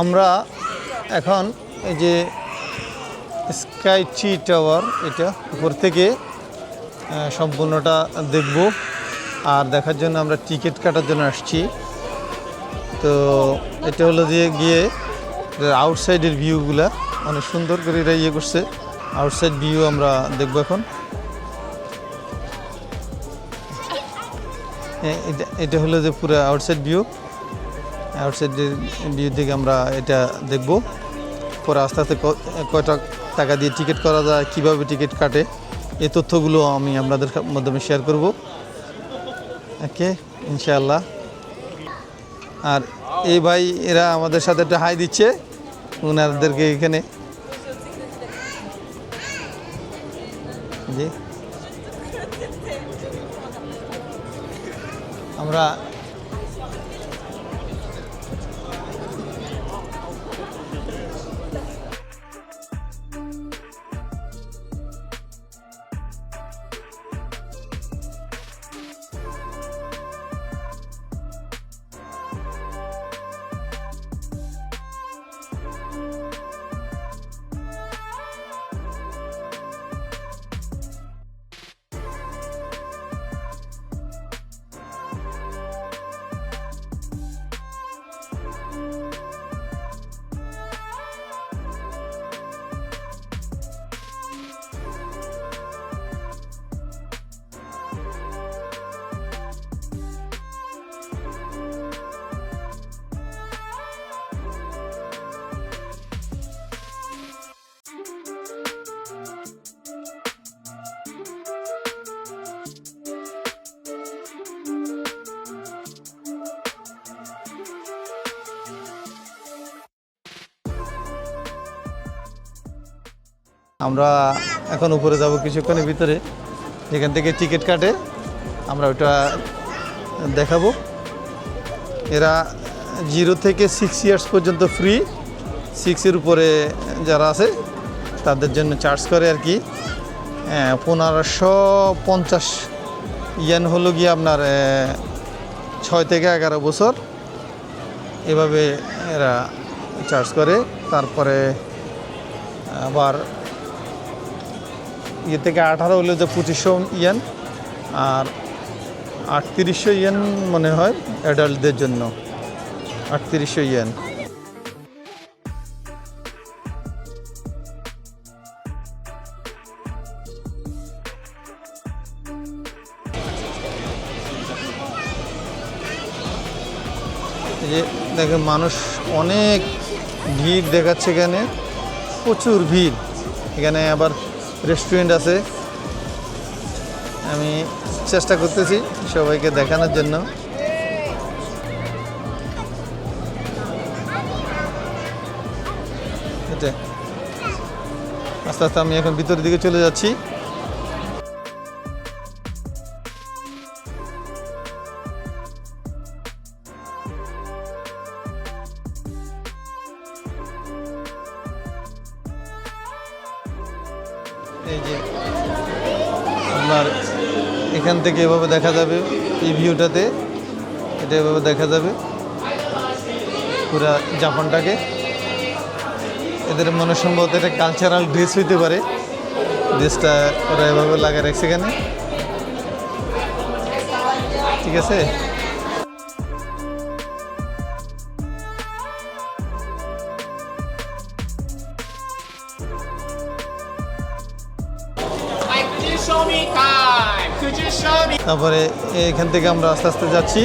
আমরা এখন এই যে স্কাই টি টাওয়ার, এটা উপর থেকে সম্পূর্ণটা দেখব। আর দেখার জন্য আমরা টিকিট কাটার জন্য আসছি। তো এটা হলো দিয়ে গিয়ে আউটসাইডের ভিউগুলা অনেক সুন্দর করে এরা ইয়ে করছে। আউটসাইড ভিউ আমরা দেখব এখন। এটা হলো যে পুরো আউটসাইড ভিউ আউটসাইড ভিউ থেকে আমরা এটা দেখব। পরে আস্তে আস্তে কয়টা টাকা দিয়ে টিকিট করা যায়, কীভাবে টিকিট কাটে, এই তথ্যগুলো আমি আপনাদের মাধ্যমে শেয়ার করব। ওকে, ইনশাআল্লাহ। আর এই ভাই, এরা আমাদের সাথে একটা হাই দিচ্ছে। ওনাদেরকে এখানে আমরা আমরা এখন উপরে যাব কিছুক্ষণের ভিতরে। যেখান থেকে টিকিট কাটে আমরা ওটা দেখাবো। এরা জিরো থেকে সিক্স ইয়ার্স পর্যন্ত ফ্রি সিক্সের উপরে যারা আছে তাদের জন্য চার্জ করে আর কি। হ্যাঁ, পনেরোশো পঞ্চাশ ইয়েন হলো গিয়ে আপনার ছয় থেকে এগারো বছর। এভাবে এরা চার্জ করে। তারপরে আবার ইয়ে থেকে আঠারো হলে যে পঁচিশশো ইয়েন, আর আটত্রিশশো ইয়েন মনে হয় অ্যাডাল্টদের জন্য। আটত্রিশশো ইয়েন। যে দেখেন, মানুষ অনেক ভিড় দেখাচ্ছে এখানে। প্রচুর ভিড়। এখানে আবার রেস্টুরেন্ট আছে। আমি চেষ্টা করতেছি সবাইকে দেখানোর জন্য। আস্তে আস্তে আমি এখন ভিতরের দিকে চলে যাচ্ছি। এই যে আপনার এখান থেকে এভাবে দেখা যাবে, এই ভিউটাতে এটা এভাবে দেখা যাবে, পুরা জাপানটাকে। এদের মনে সম্ভবত এটা কালচারাল ড্রেস হইতে পারে। ড্রেসটা ওরা এভাবে লাগা রাখছে এখানে। ঠিক আছে? তারপরে এখান থেকে আমরা আস্তে আস্তে যাচ্ছি।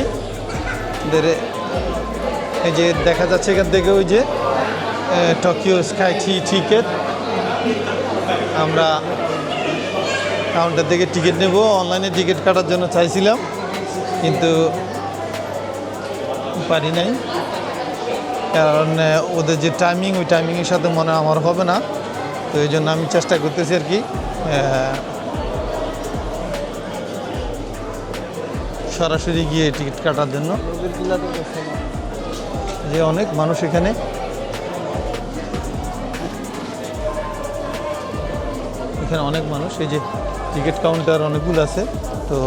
এই যে দেখা যাচ্ছে এখান থেকে ওই যে টোকিও স্কাই টি টিকিট আমরা কাউন্টার থেকে টিকিট নেব অনলাইনে টিকিট কাটার জন্য চাইছিলাম, কিন্তু পারি নাই। কারণ ওদের যে টাইমিং ওই টাইমিংয়ের সাথে মনে আমার হবে না। তো এই জন্য আমি চেষ্টা করতেছি আর কি সরাসরি গিয়ে টিকিট কাটার জন্য। যে অনেক মানুষ এখানে। এখানে অনেক মানুষ, এই যে টিকিট কাউন্টার অনেকগুলো আছে। তো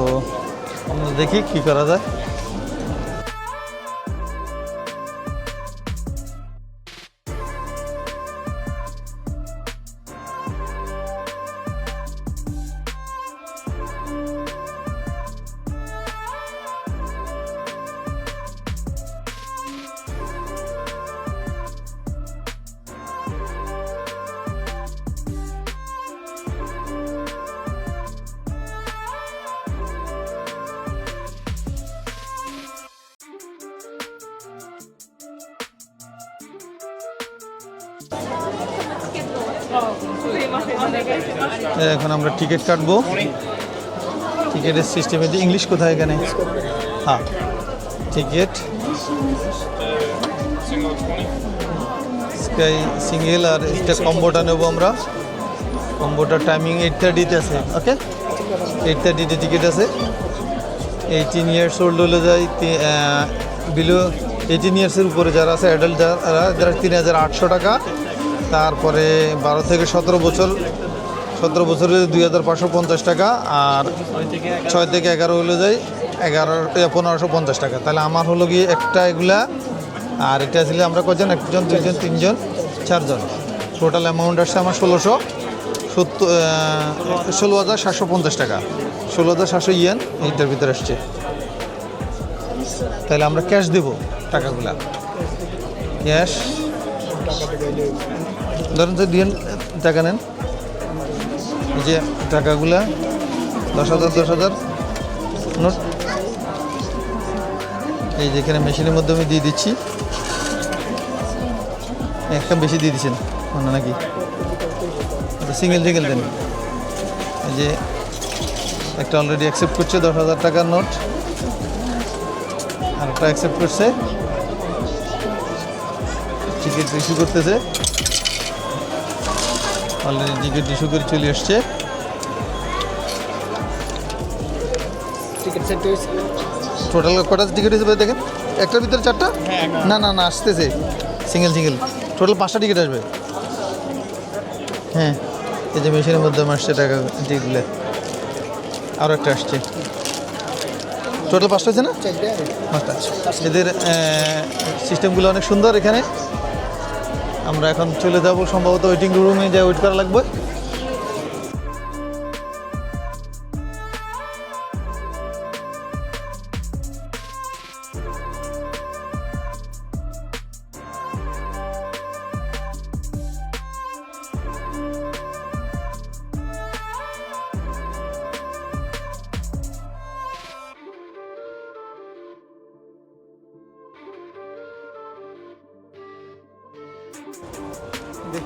আমরা দেখি কি করা যায়। এখন আমরা টিকিট কাটবো। টিকিটের সিস্টেমে যে ইংলিশ কোথায় এখানে? হ্যাঁ টিকিট স্কাই সিঙ্গেল আর এটা কম্বোটা নেব আমরা। কম্বোটার টাইমিং এইট থার্টিতে আছে ওকে এইট থার্টিতে টিকিট আছে। এইটিন ইয়ার্স ওল্ড হলে যায় বিলো এইটিন ইয়ার্সের উপরে যারা আছে অ্যাডাল্ট যারা যারা তিন হাজার আটশো টাকা, তারপরে বারো থেকে সতেরো বছর, সতেরো বছরে দুই হাজার পাঁচশো পঞ্চাশ টাকা, আর ছয় থেকে এগারো হলে যায় এগারো পনেরোশো পঞ্চাশ টাকা। তাহলে আমার হলো গিয়ে একটা এগুলা, আর এটা ছিল আমরা কজন একজন, দুইজন, তিনজন, চারজন। টোটাল অ্যামাউন্ট আসছে আমার ষোলোশো, সত্তর ষোলো হাজার সাতশো পঞ্চাশ টাকা। ষোলো হাজার সাতশো ইয়েন এইটার ভিতরে আসছে। তাহলে আমরা ক্যাশ দেবো টাকাগুলা। ক্যাশ ধরেন যে দিন টাকা নেন। এই যে টাকাগুলা, দশ হাজার দশ হাজার, নোট। এই যে এখানে মেশিনের মধ্যে আমি দিয়ে দিচ্ছি। একটা বেশি দিয়ে দিচ্ছেন, মনে নাকি? সিঙ্গেল সিঙ্গেল দেন। এই যে একটা অলরেডি অ্যাকসেপ্ট করছে দশ হাজার টাকার নোট। আর একটা অ্যাকসেপ্ট করছে। টিকিট ইস্যু করতেছে। অলরেডি টিকিট ইস্যু করে চলে আসছে। টিকিট সেট হয়েছে। টোটাল কটা টিকিট হিসেবে দেখেন? একটার ভিতরে চারটা? না না না আসতেছে। সিঙ্গেল সিঙ্গেল টোটাল পাঁচটা টিকিট আসবে। হ্যাঁ এই যে মেশিনের মধ্যে আসছে টাকা টিকিটগুলো আরও একটা আসছে। টোটাল পাঁচটা আছে না? পাঁচটা এদের সিস্টেমগুলো অনেক সুন্দর এখানে। আমরা এখন চলে যাব সম্ভবত ওয়েটিং রুমে যা ওয়েট করা লাগবে।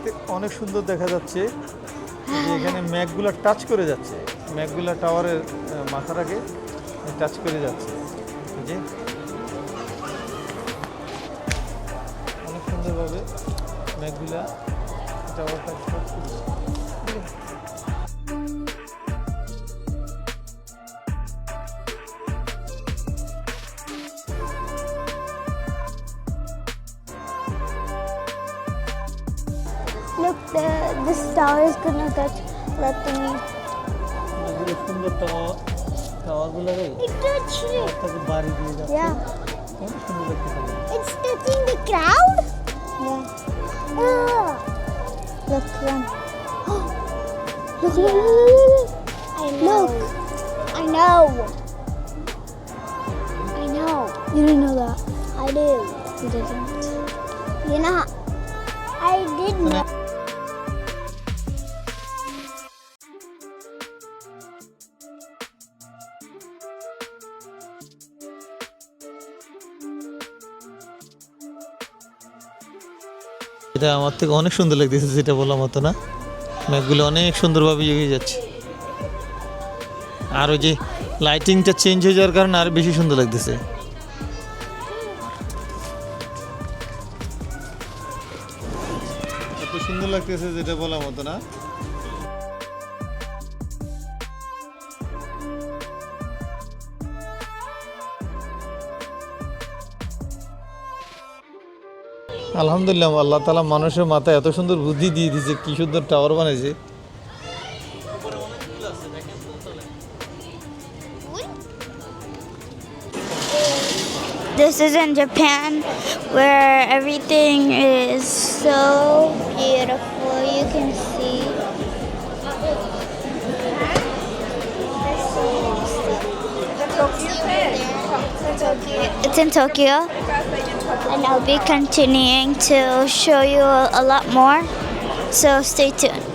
দেখতে অনেক সুন্দর দেখা যাচ্ছে যে এখানে ম্যাকগুলা টাচ করে যাচ্ছে। ম্যাকগুলা টাওয়ারের মাথাটাকে টাচ করে যাচ্ছে। যে। অনেক সুন্দরভাবে ম্যাকগুলা টাওয়ারটা টাচ করছে the, this tower is gonna touch letting me. এগুলো সুন্দর টাওয়ার টাওয়ারগুলো রে It touched it. তাকে বাড়ি দিয়ে যাচ্ছে Yeah. অনেক সুন্দর লাগছে It's touching the crowd? এটা আমার থেকে অনেক সুন্দর লাগতেছে, যেটা বলার মতো না। ম্যাপগুলো অনেক সুন্দরভাবে ইয়ে হয়ে যাচ্ছে। আর ওই যে লাইটিংটা চেঞ্জ হয়ে যাওয়ার কারণে আরও বেশি সুন্দর লাগতেছে। এত সুন্দর লাগতেছে, যেটা বলার মতো না। আলহামদুলিল্লাহ আল্লাহ তালা মানুষের মাথায় এত সুন্দর বুদ্ধি দিয়ে দিয়েছে কি সুন্দর টাওয়ার বানাইছে This is in Japan where everything is so beautiful. You can see. It's in Tokyo. And I'll be continuing to show you a lot more. So stay tuned.